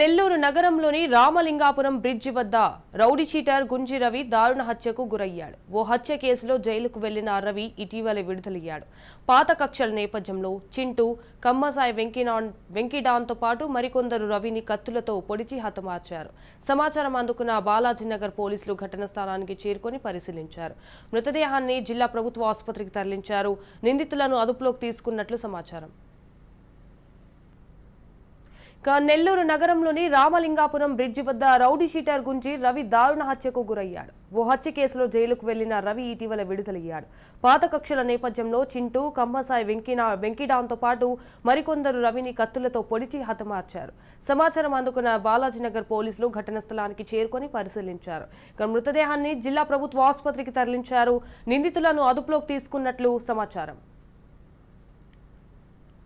నెల్లూరు నగరంలోని రామలింగాపురం బ్రిడ్జి వద్ద rowdy sheeter Gunji Ravi దారుణ హత్యకు గురయ్యాడు. ఓ హత్య కేసులో జైలుకు వెళ్ళిన రవి ఇటీవల విడుదలయ్యాడు. పాత కక్షల నేపథ్యంలో చింటూ కమ్మసాయి వెంకినాన్ వెంకిడాన్తో పాటు మరికొందరు రవిని కత్తులతో పొడిచి హతమార్చారు. సమాచారం అందుకున్న బాలాజీనగర్ పోలీసులు ఘటన స్థలానికి చేరుకొని పరిశీలించారు. మృతదేహాన్ని జిల్లా ప్రభుత్వ ఆసుపత్రికి తరలించారు. నిందితులను అదుపులోకి తీసుకున్నట్లు సమాచారం. నెల్లూరు నగరంలోని రామలింగాపురం బ్రిడ్జి వద్ద రౌడీ షీటర్ గుంజి రవి దారుణ హత్యకు గురయ్యాడు. ఓ హత్య కేసులో జైలుకు వెళ్ళిన రవి ఇటీవల విడుదలయ్యాడు. పాత కక్షల నేపథ్యంలో చింటూ కమ్మసాయి వెంకినా వెంకిడాంతో పాటు మరికొందరు రవిని కత్తులతో పొడిచి హతమార్చారు. సమాచారం అందుకున్న బాలాజీనగర్ పోలీసులు ఘటన స్థలానికి చేరుకొని పరిశీలించారు. ఇక మృతదేహాన్ని జిల్లా ప్రభుత్వ ఆసుపత్రికి తరలించారు. నిందితులను అదుపులోకి తీసుకున్నట్లు సమాచారం.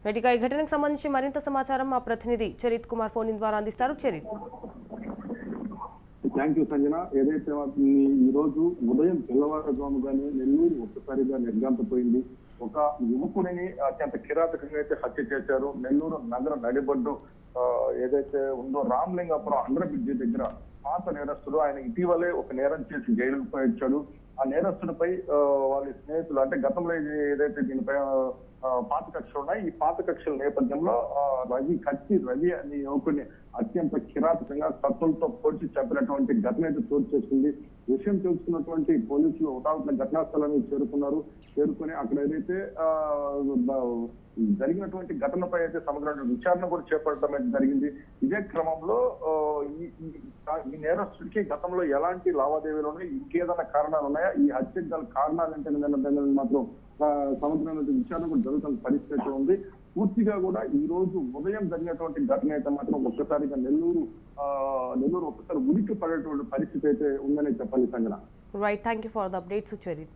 రైట్, ఈ ఘటనకు సంబంధించి మరింత సమాచారం మా ప్రతినిధి చరిత్ కుమార్ ఫోన్ ద్వారా అందిస్తారు. చరిత్. Thank you Sanjana. ఏదైతే ఈ రోజు ఉదయం తెల్లవారుజాముగానే నెల్లూరు ఒక్కసారిగా నిర్గాంతపోయింది ఒక యువకుడిని అత్యంత కిరాతకంగా అయితే హత్య చేశారు. నెల్లూరు నగర నడిబడ్డు ఏదైతే ఉందో రామలింగాపురం అండర్ బ్రిడ్జి దగ్గర పాత నేరస్తుడు ఆయన ఇటీవలే ఒక నేరం చేసి జైలుకు పోయించాడు ఆ నేరస్తుడిపై వాళ్ళ స్నేహితులు అంటే గతంలో ఏదైతే దీనిపై పాత కక్షలు ఉన్నాయి ఈ పాత కక్షల నేపథ్యంలో రవి కత్తి రవి అనే యువకుడిని అత్యంత కిరాతకంగా కత్తులతో పొడిచి చెప్పినటువంటి ఘటన అయితే చోటు చేసుకుంది. విషయం తెలుసుకున్నటువంటి పోలీసులు ఉదాహరణ ఘటనా స్థలానికి చేరుకున్నారు. చేరుకుని అక్కడ ఏదైతే జరిగినటువంటి ఘటనపై అయితే సమగ్ర విచారణ కూడా చేపట్టడం అయితే జరిగింది. ఇదే క్రమంలో ఈ- నేరస్తుడికి గతంలో ఎలాంటి లావాదేవీలు ఉన్నాయి? ఇంకేదైనా కారణాలు ఉన్నాయా? ఈ హత్యకు గల కారణాలు ఏంటనే మాత్రం ఆ, సమగ్రమైన విచారణ కూడా జరుగుతున్న పరిస్థితి అయితే ఉంది. పూర్తిగా కూడా ఈ రోజు ఉదయం జరిగినటువంటి ఘటన అయితే మాత్రం ఒక్కసారిగా నెల్లూరు నెల్లూరు ఒక్కసారి ఉనికి పడేటువంటి పరిస్థితి అయితే ఉందని చెప్పాలి Sanjana right thank you for the updates Charith